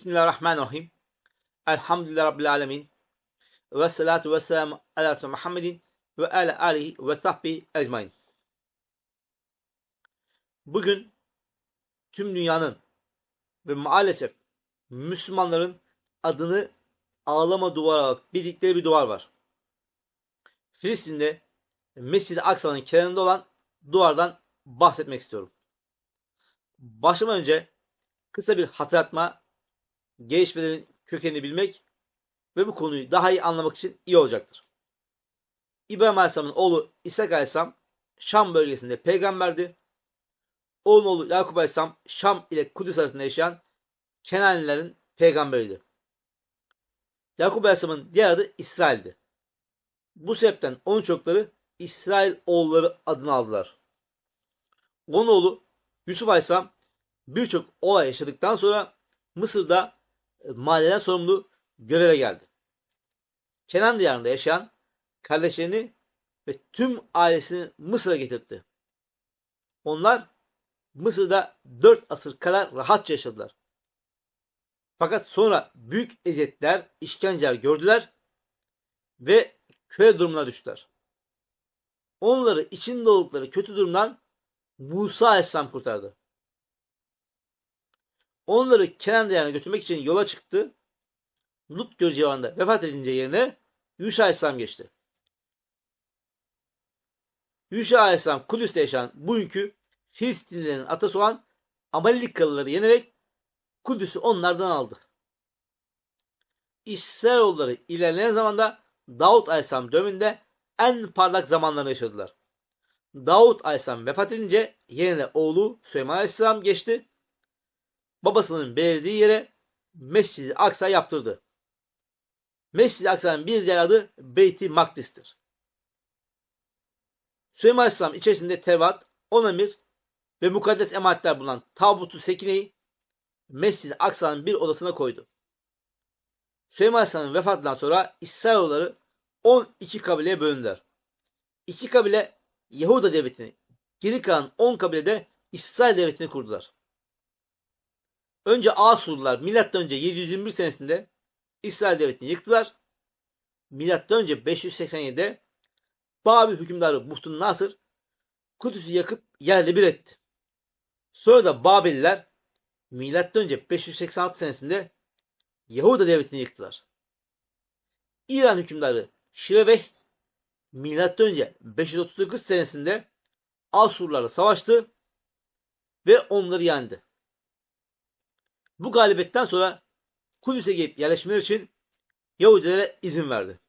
Bismillahirrahmanirrahim. Elhamdülillah Rabbil Alemin. Ve salatu ve selamu ala Muhammedin ve ala alihi ve sahbihi ecmain. Bugün tüm dünyanın ve maalesef Müslümanların adını ağlama duvarı olarak bildikleri bir duvar var. Filistin'de Mescid-i Aksa'nın kenarında olan duvardan bahsetmek istiyorum. Başlamadan önce kısa bir hatırlatma, gelişmelerin kökenini bilmek ve bu konuyu daha iyi anlamak için iyi olacaktır. İbrahim Aleyhisselam'ın oğlu İshak Aleyhisselam Şam bölgesinde peygamberdi. Oğlun oğlu Yakup Aleyhisselam Şam ile Kudüs arasında yaşayan Kenanilerin peygamberiydi. Yakup Aleyhisselam'ın diğer adı İsrail'di. Bu sebepten onun çocukları İsrail oğulları adını aldılar. Onun oğlu Yusuf Aleyhisselam birçok olay yaşadıktan sonra Mısır'da mahalleden sorumlu göreve geldi. Kenan diyarında yaşayan kardeşlerini ve tüm ailesini Mısır'a getirtti. Onlar Mısır'da dört asır kadar rahatça yaşadılar. Fakat sonra büyük eziyetler, işkenceler gördüler ve köle durumuna düştüler. Onları içinde oldukları kötü durumdan Musa Aleyhisselam kurtardı. Onları Kenan Diyarı'na götürmek için yola çıktı. Lut Gölü civarında vefat edince yerine Yuşa Aleyhisselam geçti. Yuşa Aleyhisselam Kudüs'te yaşayan bugünkü Filistinlilerin atası olan Amalikalıları yenerek Kudüs'ü onlardan aldı. İsrailoğulları ilerleyen zamanda Davut Aleyhisselam döneminde en parlak zamanlarını yaşadılar. Davut Aleyhisselam vefat edince yerine oğlu Süleyman Aleyhisselam geçti. Babasının belirlediği yere Mescid-i Aksa yaptırdı. Mescid-i Aksa'nın bir diğer adı Beyti Makdis'tir. Süleyman Aleyhisselam içerisinde Tevrat, Onamir ve mukaddes emanetler bulunan Tabutu Sekine'yi Mescid-i Aksa'nın bir odasına koydu. Süleyman Aleyhisselam'ın vefatından sonra İsrailoğulları 12 kabileye bölündüler. İki kabile Yahuda devletini, geri kalan 10 kabile de İsrail devletini kurdular. Önce Asurlular milattan önce 721 senesinde İsrail devletini yıktılar. Milattan önce 587'de Babil hükümdarı Buhtun Nasır Kudüs'ü yakıp yerle bir etti. Sonra da Babeliler milattan önce 586 senesinde Yahuda devletini yıktılar. İran hükümdarı Şireveh milattan önce 539 senesinde Asurlarla savaştı ve onları yendi. Bu galibiyetten sonra Kudüs'e gelip yerleşmeleri için Yahudilere izin verdi.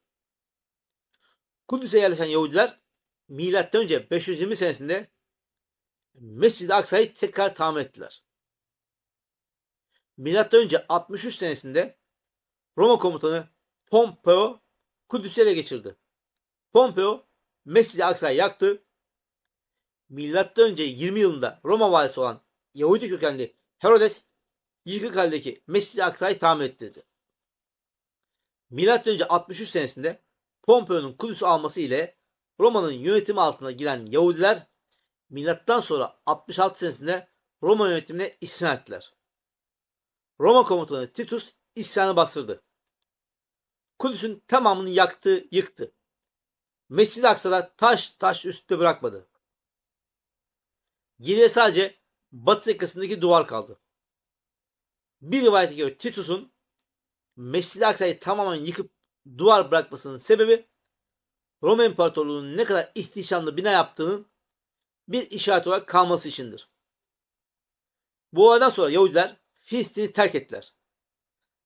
Kudüs'e yerleşen Yahudiler milattan önce 520 senesinde Mescid-i Aksa'yı tekrar tamir ettiler. Milattan önce 63 senesinde Roma komutanı Pompeo Kudüs'ü ele geçirdi. Pompeo Mescid-i Aksa'yı yaktı. Milattan önce 20 yılında Roma valisi olan Yahudi kökenli Herodes yıkık haldeki Mescid-i Aksa'yı tamir ettirdi. Milattan önce 63 senesinde Pompeo'nun Kudüs'ü alması ile Roma'nın yönetimi altına giren Yahudiler milattan sonra 66 senesinde Roma yönetimine isyan ettiler. Roma komutanı Titus isyanı bastırdı. Kudüs'ün tamamını yaktı, yıktı. Mescid-i Aksa'da taş taş üstte bırakmadı. Geriye sadece batı yakasındaki duvar kaldı. Bir rivayete göre Titus'un Mescid-i Aksa'yı tamamen yıkıp duvar bırakmasının sebebi Roma İmparatorluğu'nun ne kadar ihtişamlı bina yaptığının bir işaret olarak kalması içindir. Bu olaydan sonra Yahudiler Filistin'i terk ettiler.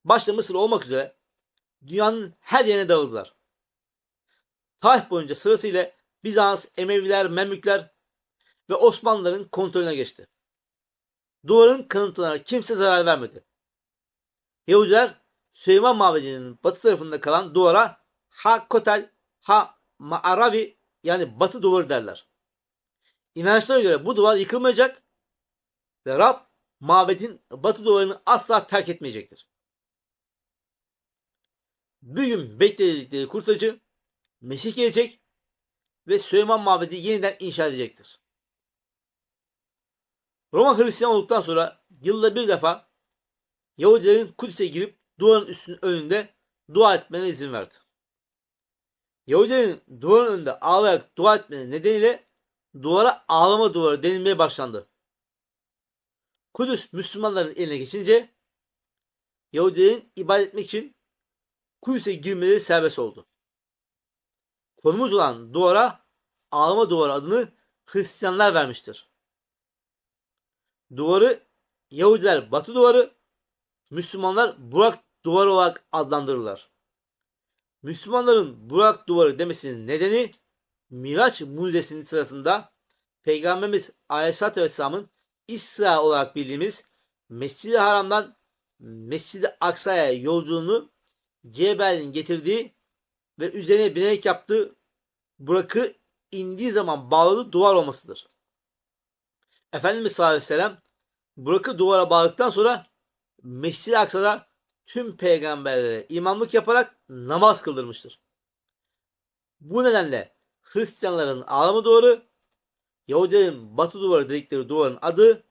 Başta Mısır olmak üzere dünyanın her yerine dağıldılar. Tarih boyunca sırasıyla Bizans, Emeviler, Memlükler ve Osmanlıların kontrolüne geçti. Duvarın kanıtlarına kimse zarar vermedi. Yahudiler Süleyman Mabedi'nin batı tarafında kalan duvara Ha Kotel, Ha Maaravi yani batı duvarı derler. İnançlara göre bu duvar yıkılmayacak ve Rab mabedin batı duvarını asla terk etmeyecektir. Bugün bekledikleri kurtarıcı Mesih gelecek ve Süleyman Mabedi yeniden inşa edecektir. Roma Hristiyan olduktan sonra yılda bir defa Yahudilerin Kudüs'e girip duvarın üstünün önünde dua etmelerine izin verdi. Yahudilerin duvarın önünde ağlayarak dua etmeleri nedeniyle duvara ağlama duvarı denilmeye başlandı. Kudüs Müslümanların eline geçince Yahudilerin ibadet etmek için Kudüs'e girmeleri serbest oldu. Konumuz olan duvara ağlama duvarı adını Hristiyanlar vermiştir. Duvarı Yahudiler Batı duvarı, Müslümanlar Burak duvarı olarak adlandırırlar. Müslümanların Burak duvarı demesinin nedeni Miraç mucizesinin sırasında Peygamberimiz Aleyhisselatü Vesselam'ın İsra olarak bildiğimiz Mescid-i Haram'dan Mescid-i Aksa'ya yolculuğunu Cebrail'in getirdiği ve üzerine binerek yaptığı Burak'ı indiği zaman bağladığı duvar olmasıdır. Efendimiz sallallahu aleyhi ve sellem Burak'ı duvara bağladıktan sonra Mescid-i Aksa'da tüm peygamberlere imamlık yaparak namaz kıldırmıştır. Bu nedenle Hristiyanların ağlama duvarı, Yahudilerin batı duvarı dedikleri duvarın adı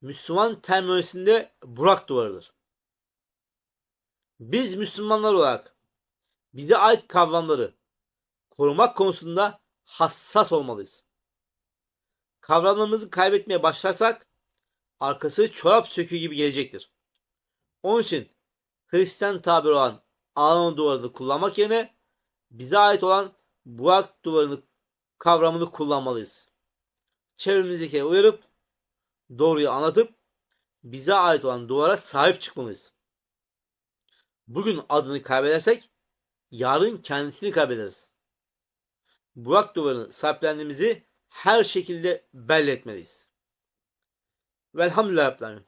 Müslüman terminolojisinde Burak duvarıdır. Biz Müslümanlar olarak bize ait kavramları korumak konusunda hassas olmalıyız. Kavramlarımızı kaybetmeye başlarsak arkası çorap söküğü gibi gelecektir. Onun için Hristiyan tabiri olan ağlama duvarını kullanmak yerine bize ait olan burak duvarını kavramını kullanmalıyız. Çevremizdeki uyarıp doğruyu anlatıp bize ait olan duvara sahip çıkmalıyız. Bugün adını kaybedersek yarın kendisini kaybederiz. Burak duvarını sahiplendiğimizi her şekilde belli etmeliyiz. Velhamdülillah Rabbil Alemin.